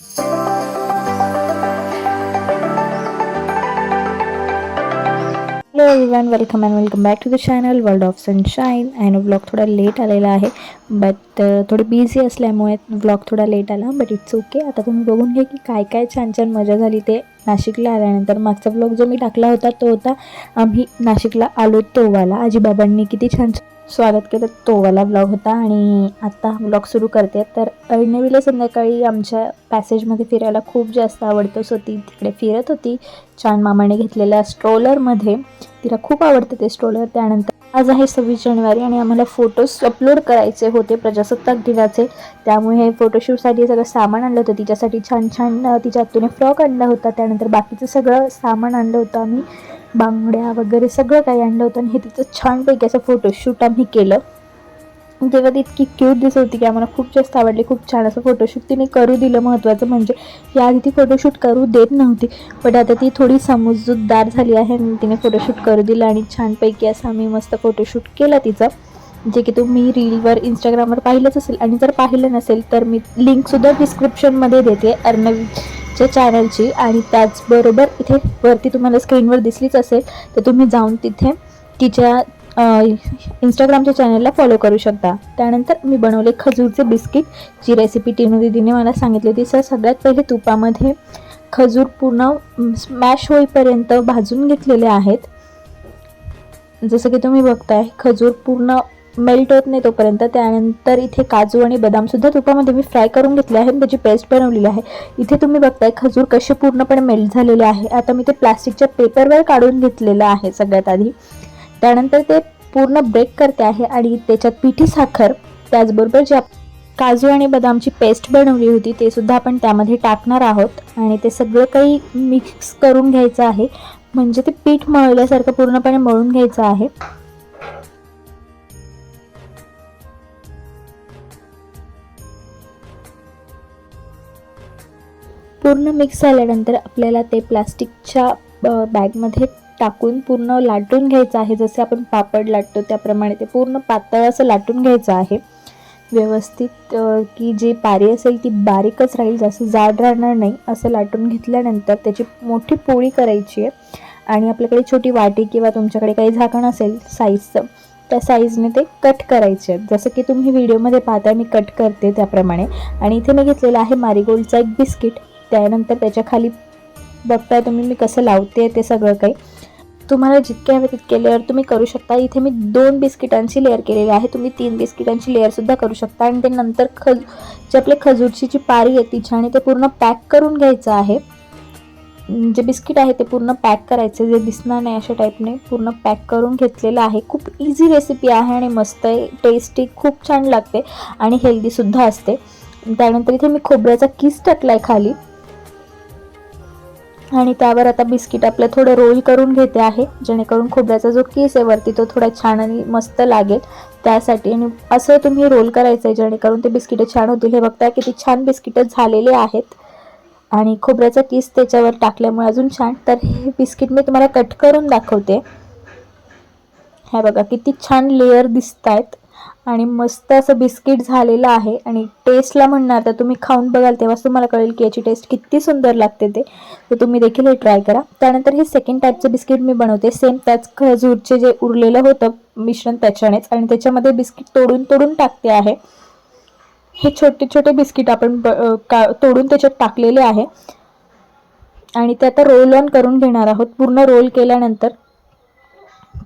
Hello everyone welcome and welcome back to the channel world of sunshine and blog थोडा late आलेला आहे but थोडं busy असल्यामुळे blog थोडा लेट आला बट इट्स ओके आता तुम्ही बघून घ्या की काय काय छान छान मजा झाली ते नाशिकला आल्यानंतर. मागचा ब्लॉग जो मी टाकला होता तो होता आम्ही नाशिकला आलो तोवाला आजीबाबांनी किती छान स्वागत केलं तोवाला ब्लॉग होता आणि आत्ता ब्लॉग सुरू करते. तर अर्णवीला संध्याकाळी आमच्या पॅसेजमध्ये फिरायला खूप जास्त आवडतं. सो ती तिकडे फिरत होती. छान मामाने घेतलेल्या स्ट्रोलरमध्ये तिला खूप आवडतं ते स्ट्रोलर त्यानंतर आज आहे सव्वीस जानेवारी आणि आम्हाला फोटोज अपलोड करायचे होते प्रजासत्ताक दिनाचे. त्यामुळे हे फोटोशूटसाठी सगळं सामान आणलं होतं. तिच्यासाठी छान छान तिच्या आत्तूने फ्रॉक आणला होता. त्यानंतर बाकीचं सगळं सामान आणलं होतं आम्ही. बांगड्या वगैरे सगळं काही आणलं होतं आणि हे तिचं छानपैकी असं फोटोशूट आम्ही केलं. तेव्हा ती इतकी क्यूट दिसत होती की आम्हाला खूप जास्त आवडली खूप छान असं फोटोशूट तिने करू दिलं महत्त्वाचं म्हणजे याआधी ती फोटोशूट करू देत नव्हती पण आता ती थोडी समजूतदार झाली आहे आणि तिने फोटोशूट करू दिलं आणि छानपैकी असं आम्ही मस्त फोटोशूट केला तिचं. जे की तुम्ही रीलवर इंस्टाग्रामवर पाहिलंच असेल आणि जर पाहिलं नसेल तर मी लिंकसुद्धा डिस्क्रिप्शनमध्ये देते. आमच्या चॅनलची आणि त्याचबरोबर इथे वरती तुम्हाला स्क्रीनवर दिसलीच असेल तर तुम्ही जाऊन तिथे तिच्या इंस्टाग्रामच्या चॅनलला फॉलो करू शकता. त्यानंतर मी बनवले खजूरचे बिस्किट जी रेसिपी टिनू दिदीने मला सांगितली होती सर सगळ्यात पहिले तुपामध्ये खजूर पूर्ण स्मॅश होईपर्यंत भाजून घेतलेले आहेत. जसं की तुम्ही बघताय खजूर पूर्ण मेल्ट होत नाही तोपर्यंत. त्यानंतर इथे काजू आणि बदामसुद्धा तुपामध्ये मी फ्राय करून घेतले आहे आणि त्याची पेस्ट बनवलेली आहे. इथे तुम्ही बघताय खजूर कसे पूर्णपणे मेल्ट झालेले आहे. आता मी ते प्लास्टिकच्या पेपरवर काढून घेतलेलं आहे सगळ्यात आधी. त्यानंतर ते पूर्ण ब्रेक करते आहे आणि त्याच्यात पिठी साखर त्याचबरोबर जे काजू आणि बदामची पेस्ट बनवली होती ते सुद्धा आपण त्यामध्ये टाकणार आहोत. आणि ते सगळं काही मिक्स करून घ्यायचं आहे. म्हणजे ते पीठ मळल्यासारखं पूर्णपणे मळून घ्यायचं आहे. पूर्ण मिक्स झाल्यानंतर आपल्याला ते प्लास्टिकच्या बॅगमध्ये टाकून पूर्ण लाटून घ्यायचं आहे. जसे आपण पापड लाटतो त्याप्रमाणे ते पूर्ण पातळ असं लाटून घ्यायचं आहे. व्यवस्थित की जी पारी असेल ती बारीकच राहील जास्त जाड राहणार नाही. असं लाटून घेतल्यानंतर त्याची मोठी पोळी करायची आहे. आणि आपल्याकडे छोटी वाटी किंवा तुमच्याकडे काही झाकण असेल साईजचं त्या साईजने ते कट करायचे आहेत. जसं की तुम्ही व्हिडिओमध्ये पाहता मी कट करते त्याप्रमाणे. आणि इथे मी घेतलेलं आहे मारीगोल्डचं एक बिस्किट. त्यानंतर त्याच्याखाली बघताय तुम्ही मी कसं लावते ते सगळं काही. तुम्हाला जितके हवे तितके लेअर तुम्ही करू शकता. इथे मी दोन बिस्किटांची लेअर केलेली आहे. तुम्ही तीन बिस्किटांची लेअरसुद्धा करू शकता. आणि ते नंतर खज जे आपले खजूरची जी पारी आहे तिची आणि ते पूर्ण पॅक करून घ्यायचं आहे. जे बिस्किट आहे ते पूर्ण पॅक करायचे. जे दिसणार नाही अशा टाईपने पूर्ण पॅक करून घेतलेलं आहे. खूप इझी रेसिपी आहे आणि मस्त आहे. टेस्टी खूप छान लागते. आणि हेल्दीसुद्धा असते. त्यानंतर इथे मी खोबऱ्याचा किस टाकला आहे खाली. आणि त्यावर आता बिस्किट आपलं थोडं रोल करून घेते आहे. जेणेकरून खोबऱ्याचा जो केस आहे वरती तो थोडा छान आणि मस्त लागेल. त्यासाठी आणि असं तुम्ही रोल करायचं आहे जेणेकरून ते बिस्किटं छान होतील. हे बघताय किती छान बिस्किटं झालेले आहेत. आणि खोबऱ्याचा केस त्याच्यावर टाकल्यामुळे अजून छान. तर हे बिस्किट मी तुम्हाला कट करून दाखवते. हे बघा किती छान लेअर दिसत आहेत आणि मस्त असं बिस्किट झालेलं आहे. आणि टेस्टला म्हणणार तर तुम्ही खाऊन बघाल तेव्हाच तुम्हाला कळेल की याची टेस्ट किती सुंदर लागते ते. तर तुम्ही देखील हे ट्राय करा. त्यानंतर हे सेकंड टाईपचं बिस्किट मी बनवते. सेम त्याच खजूरचे जे उरलेलं होतं मिश्रण त्याच्यानेच. आणि त्याच्यामध्ये बिस्किट तोडून तोडून टाकते आहे. हे छोटे छोटे बिस्किट आपण ब का तोडून त्याच्यात टाकलेले आहे. आणि ते आता रोल ऑन करून घेणार आहोत. पूर्ण रोल केल्यानंतर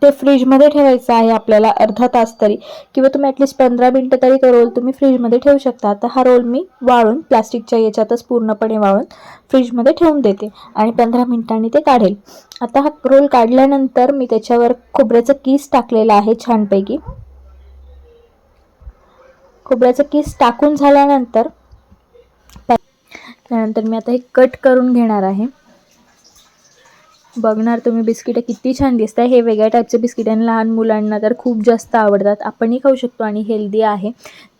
ते फ्रीजमध्ये ठेवायचं आहे आपल्याला अर्धा तास तरी. किंवा तुम्ही ॲटलिस्ट पंधरा मिनटं तरी तो रोल तुम्ही फ्रीजमध्ये ठेवू शकता. आता हा रोल मी वाळून प्लास्टिकच्या याच्यातच पूर्णपणे वाळून फ्रीजमध्ये ठेवून देते आणि पंधरा मिनटांनी ते काढेल. आता हा रोल काढल्यानंतर मी त्याच्यावर खोबऱ्याचं कीस टाकलेलं आहे छानपैकी. खोबऱ्याचं कीस टाकून झाल्यानंतर त्यानंतर मी आता हे कट करून घेणार आहे. बघणार तुम्ही बिस्किटं किती छान दिसत आहे हे वेगळ्या टाईपचे बिस्किट आणि लहान मुलांना तर खूप जास्त आवडतात. आपणही खाऊ शकतो आणि हेल्दी आहे.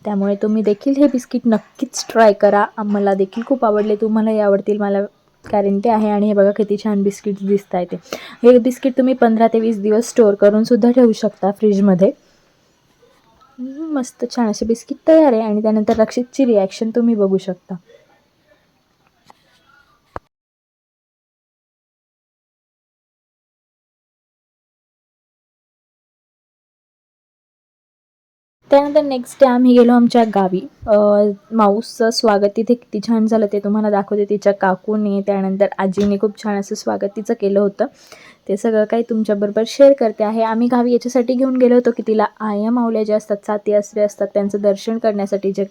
त्यामुळे तुम्ही देखील हे बिस्किट नक्कीच ट्राय करा. मला देखील खूप आवडले. तुम्हालाही आवडतील. मला गॅरंटी आहे. आणि हे बघा किती छान बिस्किट दिसत आहे ते. हे बिस्किट तुम्ही पंधरा ते वीस दिवस स्टोअर करून सुद्धा ठेवू शकता फ्रीजमध्ये. मस्त छान असे बिस्किट तयार आहे. आणि त्यानंतर रक्षितची रिॲक्शन तुम्ही बघू शकता. त्यानंतर नेक्स्ट डे आम्ही गेलो आमच्या गावी. माऊसचं स्वागत तिथे किती छान झालं ते तुम्हाला दाखवते. तिच्या काकूने त्यानंतर आजीने खूप छान असं स्वागत तिचं केलं होतं. ते सगळं काही तुमच्याबरोबर शेअर करते आहे. आम्ही गावी याच्यासाठी घेऊन गेलो होतो की तिला आया माऊल्या ज्या असतात साती आसरे असतात त्यांचं दर्शन करण्यासाठी जे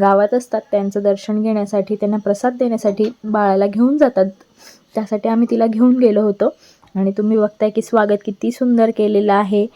गावात असतात त्यांचं दर्शन घेण्यासाठी त्यांना प्रसाद देण्यासाठी बाळाला घेऊन जातात. त्यासाठी आम्ही तिला घेऊन गेलो होतो. आणि तुम्ही बघताय की स्वागत किती सुंदर केलेलं आहे.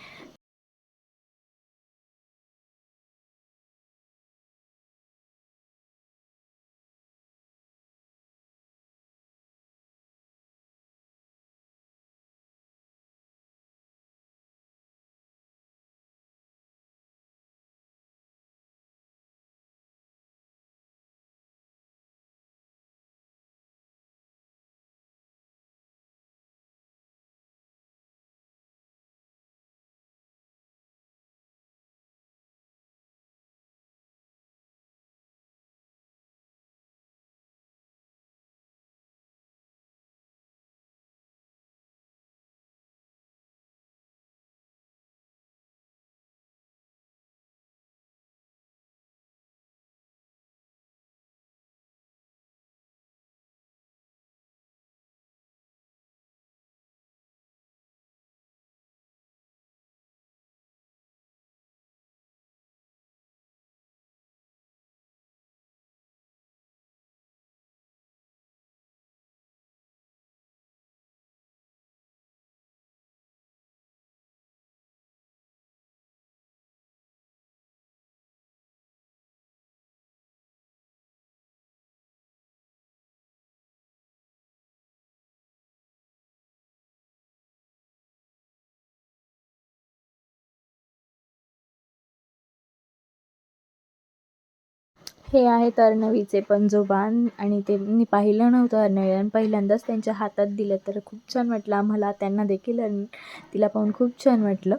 हे आहेत अर्णवीचे पंजोबान आणि ते मी पाहिलं नव्हतं अर्णवी. आणि पहिल्यांदाच त्यांच्या हातात दिलं तर खूप छान वाटलं आम्हाला. त्यांना देखील आणि तिला पाहून खूप छान वाटलं.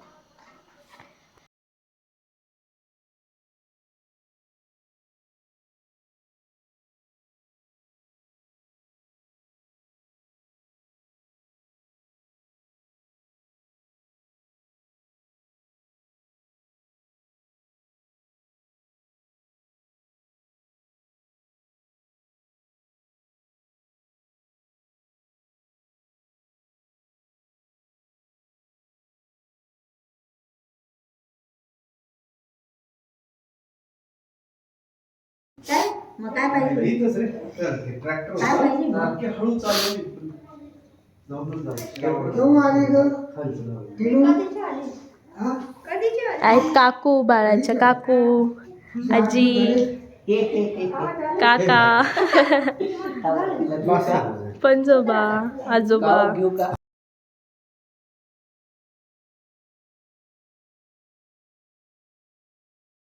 काय मग काय पाहिजे इथंच रे. ते ट्रॅक्टर काय पाहिजे? होता. अख्खे हळू चालवली. जाऊनच जाऊ. केव्हा आली ग खालचं जाऊ. तिनू कधीची आली हा कधीची आली आहेत काकू बाळाच्या काकू आजी. काका. पंजोबा आजोबा गावात घेऊ का